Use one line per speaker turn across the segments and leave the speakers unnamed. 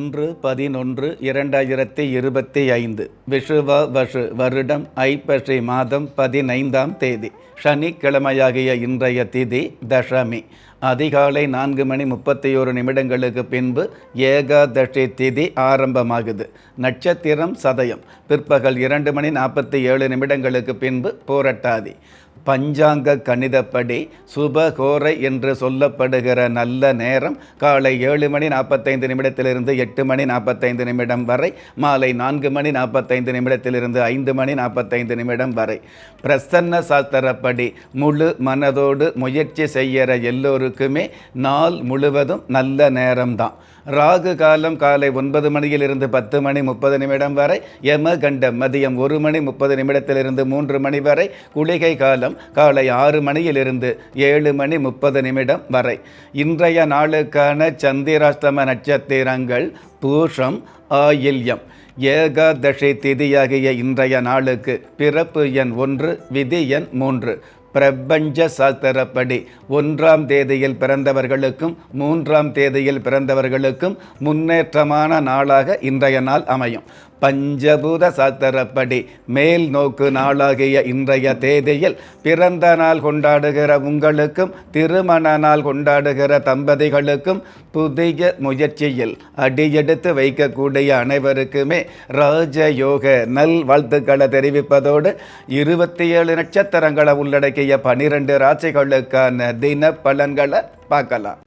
ஒன்று பதினொன்று இரண்டாயிரத்தி இருபத்தி ஐந்து விஷுவ வஷு வருடம் ஐப்பசி மாதம் பதினைந்தாம் தேதி சனிக்கிழமையாகிய இன்றைய திதி தசமி. அதிகாலை நான்கு மணி முப்பத்தி ஒரு நிமிடங்களுக்கு பின்பு ஏகாதசி திதி ஆரம்பமாகுது. நட்சத்திரம் சதயம். பிற்பகல் இரண்டு மணி நாற்பத்தி ஏழு நிமிடங்களுக்கு பின்பு போரட்டாதி. பஞ்சாங்க கணிதப்படி சுபகோரை என்று சொல்லப்படுகிற நல்ல நேரம் காலை ஏழு மணி நாற்பத்தைந்து நிமிடத்திலிருந்து எட்டு மணி நாற்பத்தைந்து நிமிடம் வரை மாலை நான்கு மணி நாற்பத்தைந்து நிமிடத்திலிருந்து ஐந்து மணி நாற்பத்தைந்து நிமிடம் வரை. பிரசன்ன சாஸ்திரப்படி முழு மனதோடு முயற்சி செய்கிற எல்லோருக்குமே நாள் முழுவதும் நல்ல நேரம்தான். ராகு காலம் காலை ஒன்பது மணியிலிருந்து பத்து மணி முப்பது நிமிடம் வரை யம கண்டம் மதியம் ஒரு மணி முப்பது நிமிடத்திலிருந்து மூன்று மணி வரை குளிகை காலம் காலை ஆறு மணியிலிருந்து ஏழு மணி முப்பது நிமிடம் வரை. இன்றைய நாளுக்கான சந்திராஷ்டம நட்சத்திரங்கள் பூஷம் ஆயில்யம். ஏகாதசி திதியாகிய இன்றைய நாளுக்கு பிறப்பு எண் ஒன்று விதி எண் மூன்று. பிரபஞ்ச சாஸ்திரப்படி ஒன்றாம் தேதியில் பிறந்தவர்களுக்கும் மூன்றாம் தேதியில் பிறந்தவர்களுக்கும் முன்னேற்றமான நாளாக இன்றைய நாள் அமையும். பஞ்சபூத சாஸ்திரப்படி மேல் நோக்கு நாளாகிய இன்றைய தேதியில் பிறந்த நாள் கொண்டாடுகிற உங்களுக்கும் திருமண நாள் கொண்டாடுகிற தம்பதிகளுக்கும் புதிய முயற்சியில் அடியெடுத்து வைக்கக்கூடிய அனைவருக்குமே ராஜயோக நல் வாழ்த்துக்களை தெரிவிப்பதோடு இருபத்தி ஏழு நட்சத்திரங்களை உள்ளடக்கி உள்ளடக்கிய பனிரெண்டு ராசிகளுக்கான தின பலன்களை பார்க்கலாம்.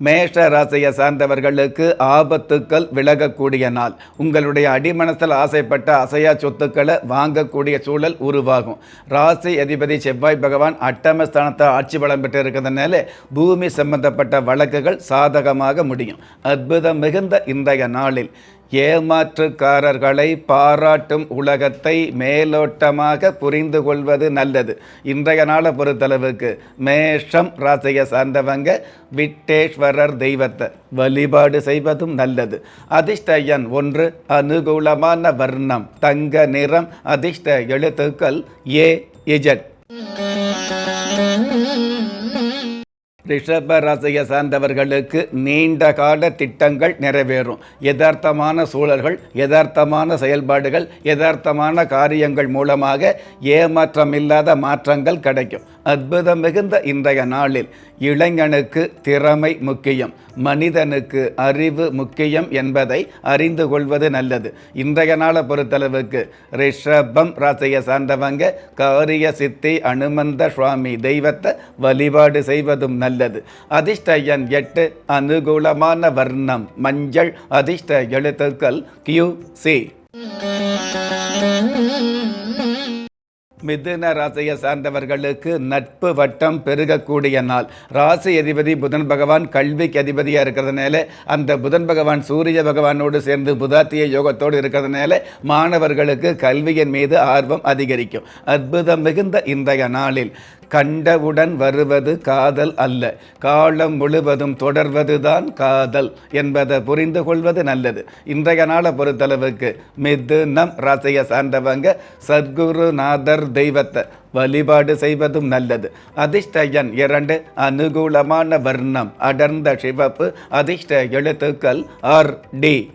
மேஷ ராசியை சார்ந்தவர்களுக்கு ஆபத்துக்கள் விலகக்கூடிய நாள். உங்களுடைய அடிமனசில் ஆசைப்பட்ட அசையா சொத்துக்களை வாங்கக்கூடிய சூழல் உருவாகும். ராசி அதிபதி செவ்வாய் பகவான் அட்டமஸ்தானத்தை ஆட்சி பலம் பெற்று இருக்கிறதுனால பூமி சம்பந்தப்பட்ட வழக்குகள் சாதகமாக முடியும். அற்புதம் மிகுந்த இன்றைய நாளில். ஏமாற்றுக்காரர்களை பாராட்டும் உலகத்தை மேலோட்டமாக புரிந்து கொள்வது நல்லது. இன்றைய நாளை பொறுத்தளவுக்கு மேஷம் ராசியை சார்ந்தவங்க விட்டேஸ்வரர் தெய்வத்தை வழிபாடு செய்வதும் நல்லது. அதிர்ஷ்ட எண் ஒன்று அனுகூலமான வர்ணம் தங்க நிறம் அதிர்ஷ்ட எழுத்துக்கள் ஏ இஜட். ரிஷபராசியை சார்ந்தவர்களுக்கு நீண்ட கால திட்டங்கள் நிறைவேறும். யதார்த்தமான சூழல்கள் யதார்த்தமான செயல்பாடுகள் யதார்த்தமான காரியங்கள் மூலமாக ஏமாற்றமில்லாத மாற்றங்கள் கிடைக்கும். அற்புதம் மிகுந்த இன்றைய நாளில் இளைஞனுக்கு திறமை முக்கியம் மனிதனுக்கு அறிவு முக்கியம் என்பதை அறிந்து கொள்வது நல்லது. இன்றைய நாளை பொறுத்தளவுக்கு ரிஷபம் ராசியை சார்ந்தவங்க காரிய சித்தி அனுமந்த சுவாமி தெய்வத்தை வழிபாடு செய்வதும் நல்லது. அதிர்ஷ்ட எண் எட்டு அனுகூலமான வர்ணம் மஞ்சள் அதிர்ஷ்ட எழுத்துக்கள் கியூ சி மிதுன ராசியை சார்ந்தவர்களுக்கு நட்பு வட்டம் பெருகக்கூடிய நாள். ராசி அதிபதி புதன் பகவான் கல்விக்கு அதிபதியாக இருக்கிறதுனால அந்த புதன் பகவான் சூரிய பகவானோடு சேர்ந்து புதாத்திய யோகத்தோடு இருக்கிறதுனால மாணவர்களுக்கு கல்வியின் மீது ஆர்வம் அதிகரிக்கும். அற்புதம் மிகுந்த இன்றைய நாளில். கண்டவுடன் வருவது காதல் அல்ல. காலம் முழுவதும் தொடர்வதுதான் காதல் என்பதை புரிந்து கொள்வது நல்லது. இன்றைய நாளை பொறுத்தளவுக்கு மிதுனம் ராசியை சார்ந்தவங்க சத்குருநாதர் தெய்வத்தை வழிபாடு செய்வதும் நல்லது. அதிர்ஷ்டயன் இரண்டு அனுகூலமான வர்ணம் அடர்ந்த சிவப்பு. அதிர்ஷ்ட எழுத்துக்கள் ஆர் டி.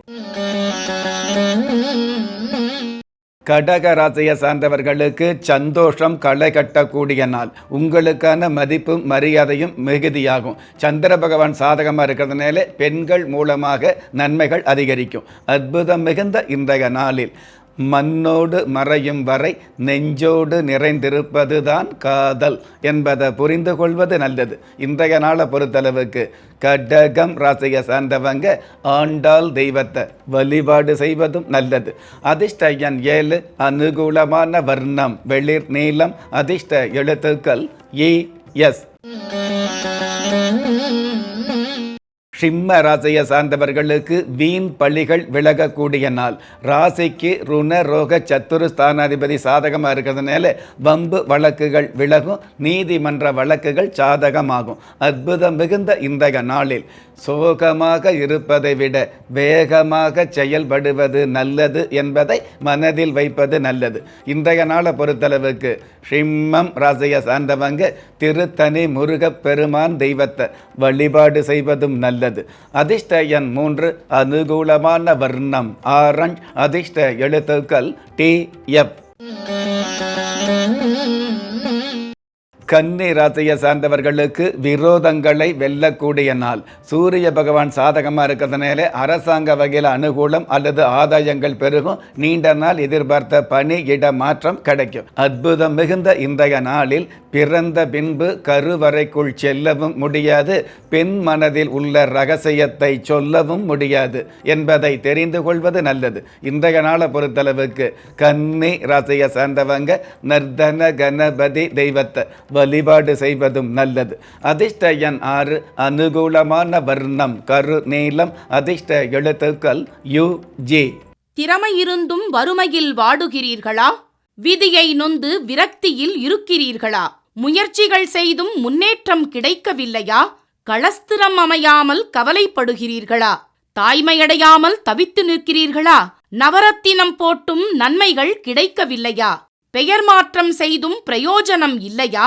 கடக ராசியை சார்ந்தவர்களுக்கு சந்தோஷம் களை கட்டக்கூடிய நாள். உங்களுக்கான மதிப்பும் மரியாதையும் மிகுதியாகும். சந்திர பகவான் சாதகமாக இருக்கிறதுனால பெண்கள் மூலமாக நன்மைகள் அதிகரிக்கும். அற்புதம் மிகுந்த இன்றைய நாளில். மண்ணோடு மறையும் வரை நெஞ்சோடு நிறைந்திருப்பதுதான் காதல் என்பதை புரிந்து கொள்வது நல்லது. இன்றைய நாளை பொறுத்தளவுக்கு கடகம் ராசியை சார்ந்தவங்க ஆண்டாள் தெய்வத்தை வழிபாடு செய்வதும் நல்லது. அதிர்ஷ்ட எண் ஏழு அனுகூலமான வர்ணம் வெளிர் நீளம் அதிர்ஷ்ட எழுத்துக்கள் இ எஸ். சிம்ம ராசியை சார்ந்தவர்களுக்கு வீண் பழிகள் விலகக்கூடிய நாள். ராசிக்கு ருண ரோக சத்துரு ஸ்தானாதிபதி சாதகமாக இருக்கிறதுனால வம்பு வழக்குகள் விலகும் நீதிமன்ற வழக்குகள் சாதகமாகும். அற்புதம் மிகுந்த இன்றைய நாளில். சோகமாக இருப்பதை விட வேகமாக செயல்படுவது நல்லது என்பதை மனதில் வைப்பது நல்லது. இன்றைய நாளை பொறுத்தளவுக்கு சிம்மம் ராசியை சார்ந்தவங்க திருத்தணி முருகப் பெருமான் தெய்வத்தை வழிபாடு செய்வதும் நல்லது. அதிர்ஷ்ட எண் மூன்று அனுகூலமான வர்ணம். ஆரஞ்ச் அதிர்ஷ்ட எழுத்துக்கள் டி எஃப் கன்னி ராசியை சார்ந்தவர்களுக்கு விரோதங்களை வெல்லக்கூடிய நாள். சூரிய பகவான் சாதகமாக இருக்கிறதுனால அரசாங்க வகையில் அனுகூலம் அல்லது ஆதாயங்கள் பெருகும். நீண்ட நாள் எதிர்பார்த்த பணி இட மாற்றம் கிடைக்கும். அற்புதம் மிகுந்த இன்றைய நாளில் பிறந்த பின்பு கருவறைக்குள் செல்லவும் முடியாது. பெண் மனதில் உள்ள ரகசியத்தை சொல்லவும் முடியாது என்பதை தெரிந்து கொள்வது நல்லது. இன்றைய நாளை பொறுத்தளவுக்கு கன்னி ராசியை சார்ந்தவங்க நர்தன கணபதி தெய்வத்தை வழிபாடு செய்வதும் நல்லது. அதிர்ஷ்ட எண் ஆறு அனுகூலமான வர்ணம் கரு நீளம் அதிர்ஷ்ட எழுத்துக்கள் யு ஜி.
திறமையிருந்தும் வறுமையில் வாடுகிறீர்களா? விதியை நொந்து விரக்தியில் இருக்கிறீர்களா? முயற்சிகள் செய்தும் முன்னேற்றம் கிடைக்கவில்லையா? களஸ்திரம் அமையாமல் கவலைப்படுகிறீர்களா? தாய்மையடையாமல் தவித்து நிற்கிறீர்களா? நவரத்தினம் போட்டும் நன்மைகள் கிடைக்கவில்லையா? பெயர் மாற்றம் செய்தும் பிரயோஜனம் இல்லையா?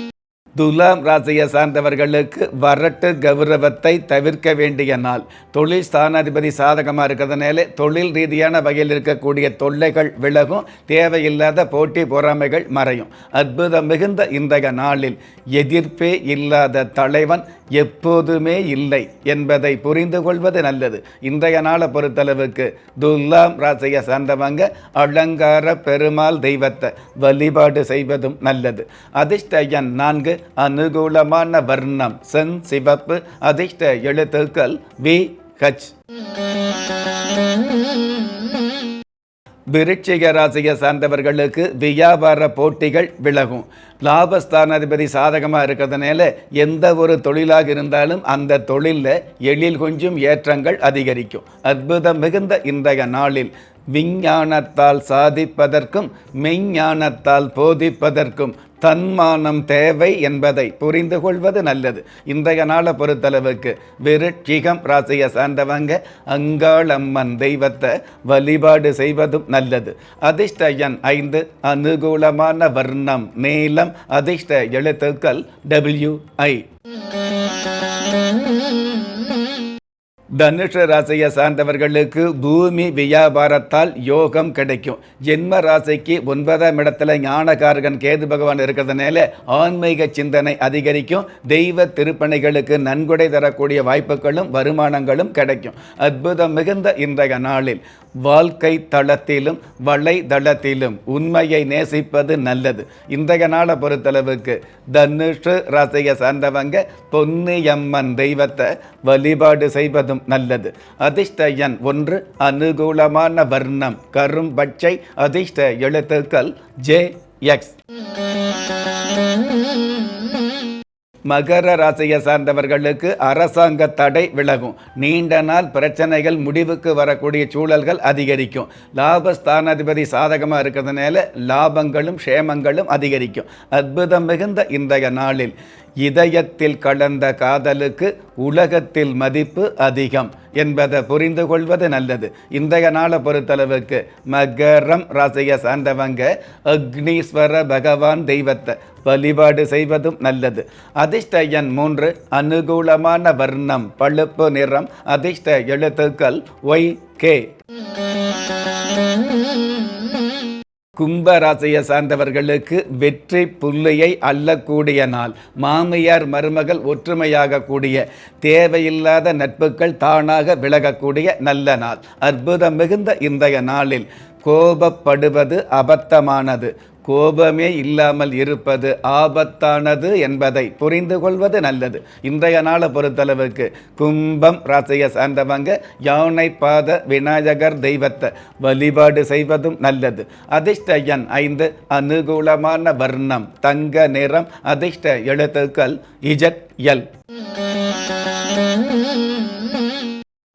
துலாம் ராசியை சார்ந்தவர்களுக்கு வரட்டு கௌரவத்தை தவிர்க்க வேண்டிய நாள். தொழில் ஸ்தானாதிபதி சாதகமாக இருக்கிறதுனால தொழில் ரீதியான வகையில் இருக்கக்கூடிய தொல்லைகள் விலகும். தேவையில்லாத போட்டி பொறாமைகள் மறையும். அற்புதம் மிகுந்த இன்றைய நாளில் எதிர்ப்பே இல்லாத தலைவன் எப்போதுமே இல்லை என்பதை புரிந்து கொள்வது நல்லது. இன்றைய நாளை பொறுத்தளவுக்கு துல்லாம் ராசியை சார்ந்தவங்க அலங்கார பெருமாள் தெய்வத்தை வழிபாடு செய்வதும் நல்லது. அதிர்ஷ்ட எண் நான்கு அனுகூலமான வர்ணம் சென் சிவப்பு அதிர்ஷ்ட எழுத்துக்கள் வி ஹச். விருட்சிக ராசியை சார்ந்தவர்களுக்கு வியாபார போட்டிகள் விலகும். லாபஸ்தானாதிபதி சாதகமாக இருக்கிறதுனால எந்த ஒரு தொழிலாக இருந்தாலும் அந்த தொழிலில் எழில் கொஞ்சம் ஏற்றங்கள் அதிகரிக்கும். அற்புதம் மிகுந்த இன்றைய நாளில் விஞ்ஞானத்தால் சாதிப்பதற்கும் மெய்ஞானத்தால் போதிப்பதற்கும் தன்மானம் தேவை என்பதை புரிந்து கொள்வது நல்லது. இன்றைய நாளை பொறுத்தளவுக்கு விருட்சிகம் ராசியை சார்ந்தவங்க அங்காளம்மன் தெய்வத்தை வழிபாடு செய்வதும் நல்லது. அதிர்ஷ்ட எண் ஐந்து அனுகூலமான வர்ணம் நீளம் அதிர்ஷ்ட எழுத்துக்கள் டபிள்யூ ஐ தனுஷ ராசியை சார்ந்தவர்களுக்கு பூமி வியாபாரத்தால் யோகம் கிடைக்கும். ஜென்ம ராசிக்கு ஒன்பதாம் இடத்துல ஞானகாரகன் கேது பகவான் இருக்கிறதுனால ஆன்மீக சிந்தனை அதிகரிக்கும். தெய்வ திருப்பணிகளுக்கு நன்கொடை தரக்கூடிய வாய்ப்புகளும் வருமானங்களும் கிடைக்கும். அற்புதம் மிகுந்த இன்றைய நாளில். வாழ்க்கை தளத்திலும் வலைதளத்திலும் உண்மையை நேசிப்பது நல்லது. இன்றைய நாளை பொறுத்தளவுக்கு தனுஷு ராசியை சார்ந்தவங்க பொன்னியம்மன் தெய்வத்தை வழிபாடு செய்வதும் நல்லது. அதிர்ஷ்ட எண் ஒன்று அனுகூலமான வர்ணம் கரும் பச்சை அதிர்ஷ்ட எழுத்துக்கள் ஜே எக்ஸ். மகர ராசியை சார்ந்தவர்களுக்கு அரசாங்க தடை விலகும். நீண்ட நாள் பிரச்சனைகள் முடிவுக்கு வரக்கூடிய சூழல்கள் அதிகரிக்கும். லாபஸ்தானாதிபதி சாதகமாக இருக்கிறதுனால லாபங்களும் க்ஷேமங்களும் அதிகரிக்கும். அற்புதம் மிகுந்த இன்றைய நாளில் இதயத்தில் கலந்த காதலுக்கு உலகத்தில் மதிப்பு அதிகம் என்பதை புரிந்து கொள்வது நல்லது. இன்றைய நாளை பொறுத்தளவுக்கு மகரம் ராசியை சார்ந்தவங்க அக்னீஸ்வர பகவான் தெய்வத்தை வழிபாடு செய்வதும் நல்லது. அதிர்ஷ்ட எண் மூன்று அனுகூலமான வர்ணம் பழுப்பு நிறம் அதிர்ஷ்ட எழுத்துக்கள் ஒய் கே. கும்பராசியை சார்ந்தவர்களுக்கு வெற்றி புள்ளியை அள்ளக்கூடிய நாள். மாமியார் மருமகள் ஒற்றுமையாக கூடிய தேவையில்லாத நட்புகள் தானாக விலகக்கூடிய நல்ல நாள். அற்புதம் மிகுந்த இன்றைய நாளில் கோபப்படுவது அபத்தமானது. கோபமே இல்லாமல் இருப்பது ஆபத்தானது என்பதை புரிந்து கொள்வது நல்லது. இன்றைய நாளை பொறுத்தளவுக்கு கும்பம் ராசியை சார்ந்தவங்க யானை பாத விநாயகர் தெய்வத்தை வழிபாடு செய்வதும் நல்லது. அதிர்ஷ்ட எண் ஐந்து அனுகூலமான வர்ணம் தங்க நிறம் அதிர்ஷ்ட எழுத்துக்கள் இஜட் எல்.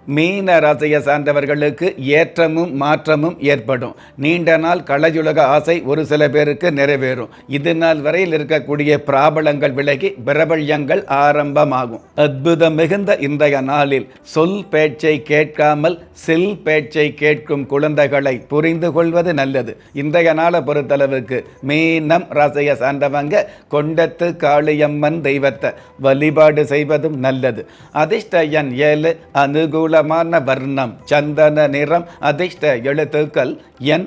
மீன ராசியை சார்ந்தவர்களுக்கு ஏற்றமும் மாற்றமும் ஏற்படும். நீண்ட நாள் கலையுலக ஆசை ஒரு சில பேருக்கு நிறைவேறும். இது நாள் வரையில் இருக்கக்கூடிய பிராபலங்கள் விலகி பிரபல்யங்கள் ஆரம்பமாகும். அற்புதம் மிகுந்த இன்றைய நாளில் சொல் பேச்சை கேட்காமல் செல் பேச்சை கேட்கும் குழந்தைகளை புரிந்து கொள்வது நல்லது. இன்றைய நாளை பொறுத்தளவுக்கு மீனம் ராசியை சார்ந்தவங்க கொண்டத்து காளியம்மன் தெய்வத்தை வழிபாடு செய்வதும் நல்லது. அதிர்ஷ்ட எண் ஏழு அற்புதமான வர்ணம் சந்தன நிறம் அதிர்ஷ்ட எழுத்துக்கள் என்